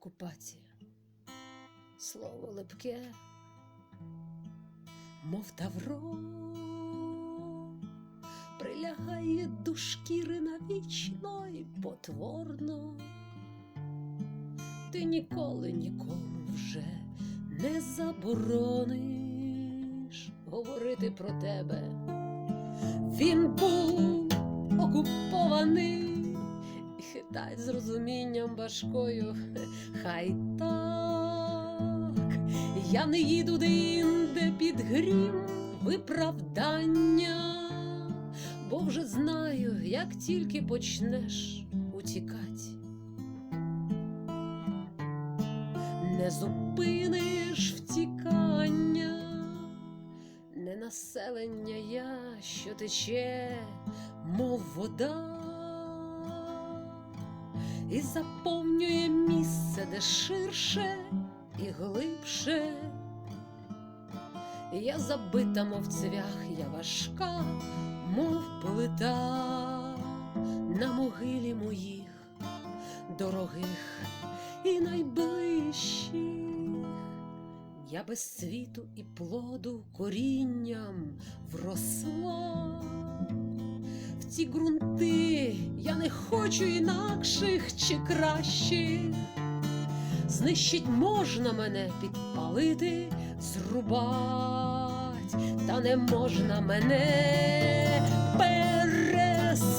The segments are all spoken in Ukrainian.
окупація. Слово липке, мов тавро, прилягає до шкіри навічно і потворно. Ти ніколи нікому вже не заборониш говорити про тебе. Він був окупований і хитать з розумінням башкою. Хай так, я не їду де-інде під грім виправдання, бо вже знаю, як тільки почнеш утікать. Не зупиниш втікання, не населення я, що тече, мов вода, і заповнює місце, де ширше і глибше. Я забита, мов цвях, я важка, мов плита на могилі моїх дорогих і найближчих. Я без світу і плоду корінням вросла. В ці ґрунти я не хочу інакших чи кращих. Знищить можна мене підпалити, зрубать, та не можна мене пересаджувать.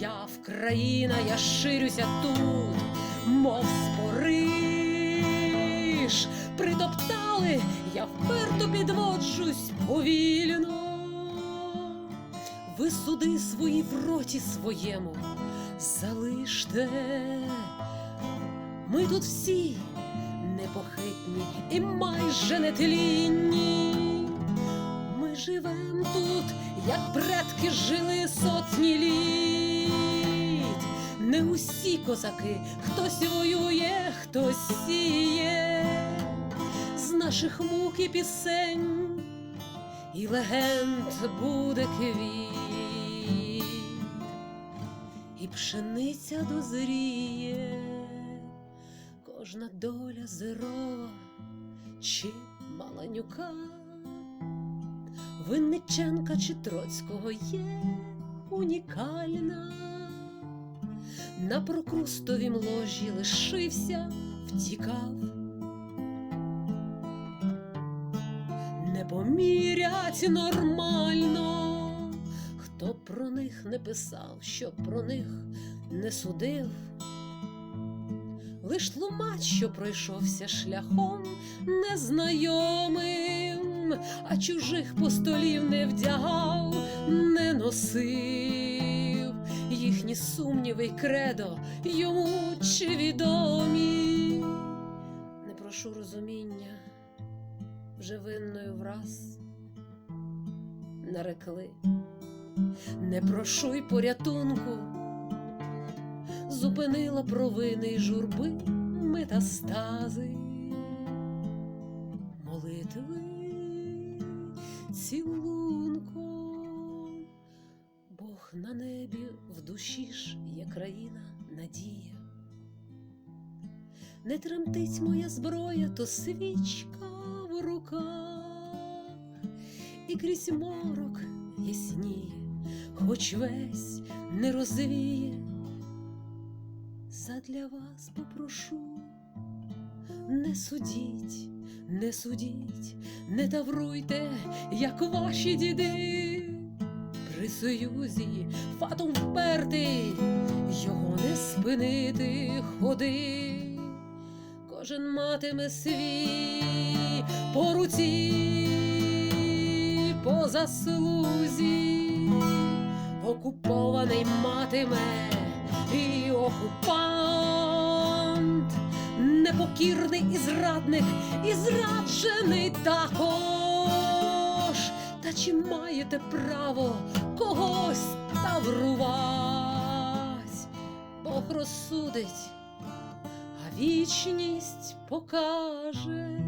Я Вкраїна, я ширюся тут, мов спориш. Притоптали, я вперто підводжусь повільно. Ви суди свої в роті своєму залиште. Ми тут всі непохитні і майже нетлінні. Ми живем тут, як предки жили сотні літ. Не усі козаки, хтось воює, хтось сіє. З наших мук і пісень і легенд буде квіт, пшениця дозріє, кожна доля зерова чи маланюка, Винниченка чи Троцького є унікальна. На прокрустовім ложі лишився, втікав. Не помірять нормально, хто про них не писав, що про них не судив. Лиш тлумач, що пройшовся шляхом незнайомим, а чужих постолів не вдягав, не носив їхні сумніви й кредо йому чи відомі. Не прошу розуміння, вже винною враз нарекли. Не прошу й порятунку, зупинила провини й журби метастази, молитви цілунком, Бог на небі в душі ж є країна надія. Не тремтить моя зброя, то свічка в руках, і крізь морок ясніє, хоч весь не розвіє. Задля вас попрошу, не судіть, не судіть, не тавруйте, як ваші діди. При союзі фатом впертий, його не спинити ходи. Кожен матиме свій по руці, по заслузі, окупований матиме і окупант, непокірний і зрадник, і зраджений також. Та чи маєте право когось таврувать? Бог розсудить, а вічність покаже.